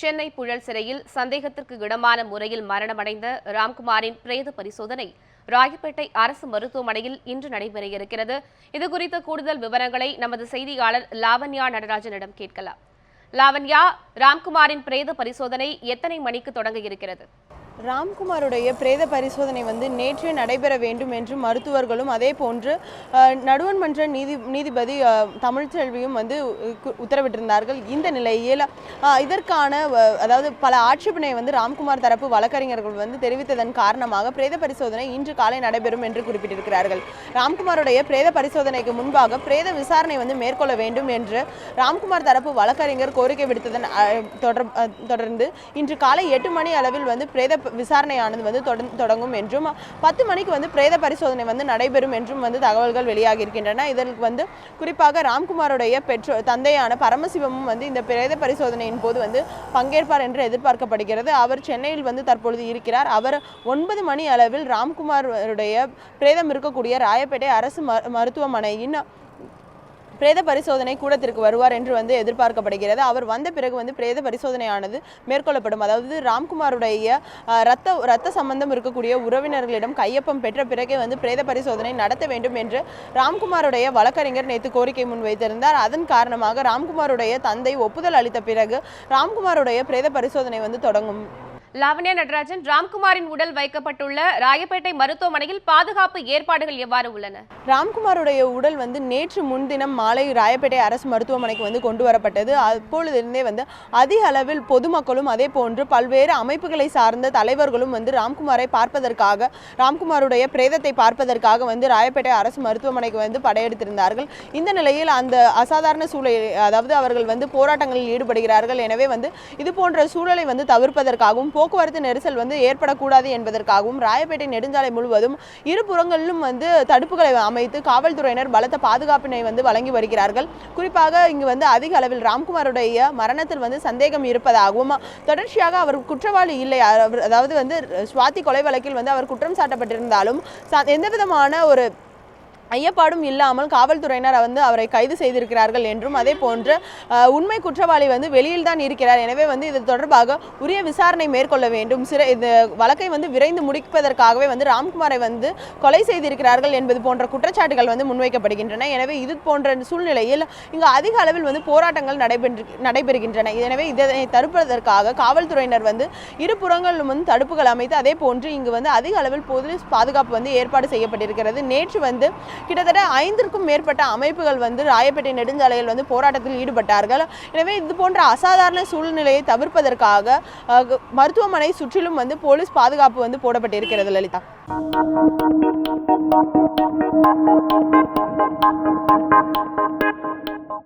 சென்னை புழல் சிறையில் சந்தேகத்திற்கு இடமான முறையில் மரணமடைந்த ராம்குமாரின் பிரேத பரிசோதனை ராயப்பேட்டை அரசு மருத்துவமனையில் இன்று நடைபெற இருக்கிறது. இதுகுறித்த கூடுதல் விவரங்களை நமது செய்தியாளர் லாவண்யா நடராஜனிடம் கேட்கலாம். லாவண்யா ராம்குமாரின் பிரேத பரிசோதனை எத்தனை மணிக்கு தொடங்க இருக்கிறது? ராம்குமாருடைய பிரேத பரிசோதனை வந்து நேற்றே நடைபெற வேண்டும் என்று மருத்துவர்களும் அதே போன்று அஹ், நடுவன்மன்ற நீதி நீதிபதி தமிழ்ச்செல்வியும் வந்து உ- உத்தரவிட்டிருந்தார்கள். இந்த நிலையில் இதற்கான அதாவது பல ஆட்சேபனை வந்து ராம்குமார் தரப்பு வழக்கறிஞர்கள் வந்து தெரிவித்ததன் காரணமாக பிரேத பரிசோதனை இன்று காலை நடைபெறும் என்று குறிப்பிட்டிருக்கிறார்கள். ராம்குமாருடைய பிரேத பரிசோதனைக்கு முன்பாக பிரேத விசாரணை வந்து மேற்கொள்ள வேண்டும் என்று ராம்குமார் தரப்பு வழக்கறிஞர் கோரிக்கை விடுத்ததன் தொடர் தொடர்ந்து இன்று காலை எட்டு மணி அளவில் வந்து பிரேத விசாரணையானது வந்து தொடங்கும் என்றும் பத்து மணிக்கு வந்து பிரேத பரிசோதனை வந்து நடைபெறும் என்றும் வந்து தகவல்கள் வெளியாகி இருக்கின்றன இதற்கு வந்து குறிப்பாக ராம்குமாருடைய பெற்றோ தந்தையான பரமசிவமும் வந்து இந்த பிரேத பரிசோதனையின் போது வந்து பங்கேற்பார் என்று எதிர்பார்க்கப்படுகிறது. அவர் சென்னையில் வந்து தற்பொழுது இருக்கிறார். அவர் ஒன்பது மணி அளவில் ராம்குமாருடைய பிரேதம் இருக்கக்கூடிய ராயப்பேட்டை அரசு ம- மருத்துவமனையின் பிரேத பரிசோதனை கூடத்திற்கு வருவார் என்று வந்து எதிர்பார்க்கப்படுகிறது. அவர் வந்த பிறகு வந்து பிரேத பரிசோதனையானது மேற்கொள்ளப்படும். அதாவது ராம்குமாருடைய ரத்த ரத்த சம்பந்தம் இருக்கக்கூடிய உறவினர்களிடம் கையொப்பம் பெற்ற பிறகே வந்து பிரேத பரிசோதனை நடத்த வேண்டும் என்று ராம்குமாருடைய வழக்கறிஞர் நேற்று கோரிக்கை முன்வைத்திருந்தார். அதன் காரணமாக ராம்குமாருடைய தந்தை ஒப்புதல் அளித்த பிறகு ராம்குமாருடைய பிரேத பரிசோதனை வந்து தொடங்கும். லாவண்யா நடராஜன் ராம்குமாரின் உடல் வைக்கப்பட்டுள்ள ராயப்பேட்டை மருத்துவமனையில் பாதுகாப்பு ஏற்பாடுகள் எவ்வாறு உள்ளன? ராம்குமாருடைய உடல் வந்து நேற்று முன்தினம் மாலை ராயப்பேட்டை அரசு மருத்துவமனைக்கு வந்து கொண்டு வரப்பட்டது. அப்பொழுதிருந்தே வந்து அதிக அளவில் பொதுமக்களும் அதே போன்று பல்வேறு அமைப்புகளை சார்ந்த தலைவர்களும் வந்து ராம்குமாரை பார்ப்பதற்காக ராம்குமாருடைய பிரேதத்தை பார்ப்பதற்காக வந்து ராயப்பேட்டை அரசு மருத்துவமனைக்கு வந்து படையெடுத்திருந்தார்கள். இந்த நிலையில் அந்த அசாதாரண சூழல் அதாவது அவர்கள் வந்து போராட்டங்களில் ஈடுபடுகிறார்கள். எனவே வந்து இது போன்ற சூழலை வந்து தவிர்ப்பதற்காகவும் போக்குவரத்து நெரிசல் வந்து ஏற்படக்கூடாது என்பதற்காகவும் ராயப்பேட்டை நெடுஞ்சாலை முழுவதும் இரு புறங்களிலும் வந்து தடுப்புகளை அமைத்து காவல்துறையினர் பலத்த பாதுகாப்பினை வந்து வழங்கி வருகிறார்கள். குறிப்பாக இங்கு வந்து அதிக அளவில் ராம்குமாருடைய மரணத்தில் வந்து சந்தேகம் இருப்பதாகவும் தொடர்ச்சியாக அவர் குற்றவாளி இல்லை அதாவது வந்து சுவாதி கொலை வழக்கில் வந்து அவர் குற்றம் சாட்டப்பட்டிருந்தாலும் எந்த விதமான ஒரு ஐயப்பாடும் இல்லாமல் காவல்துறையினர் வந்து அவரை கைது செய்திருக்கிறார்கள் என்றும் அதே போன்று உண்மை குற்றவாளி வந்து வெளியில் தான் இருக்கிறார். எனவே வந்து இது தொடர்பாக உரிய விசாரணை மேற்கொள்ள வேண்டும். சிறை இது வழக்கை வந்து விரைந்து முடிப்பதற்காகவே வந்து ராம்குமாரை வந்து கொலை செய்திருக்கிறார்கள் என்பது போன்ற குற்றச்சாட்டுகள் வந்து முன்வைக்கப்படுகின்றன. எனவே இது போன்ற சூழ்நிலையில் இங்கு அதிக அளவில் வந்து போராட்டங்கள் நடைபெற்று நடைபெறுகின்றன. எனவே இதனை தடுப்பதற்காக காவல்துறையினர் வந்து இரு புறங்களிலும் வந்து தடுப்புகள் அமைத்து அதே போன்று இங்கு வந்து அதிக அளவில் போலீஸ் பாதுகாப்பு வந்து ஏற்பாடு செய்யப்பட்டிருக்கிறது. நேற்று வந்து கிட்டத்தட்ட ஐந்திற்கும் மேற்பட்ட அமைப்புகள் வந்து ராயப்பேட்டை நெடுஞ்சாலையில் வந்து போராட்டத்தில் ஈடுபட்டார்கள். எனவே இது போன்ற அசாதாரண சூழ்நிலையை தவிர்ப்பதற்காக மருத்துவமனை சுற்றிலும் வந்து போலீஸ் பாதுகாப்பு வந்து போடப்பட்டிருக்கிறது லலிதா.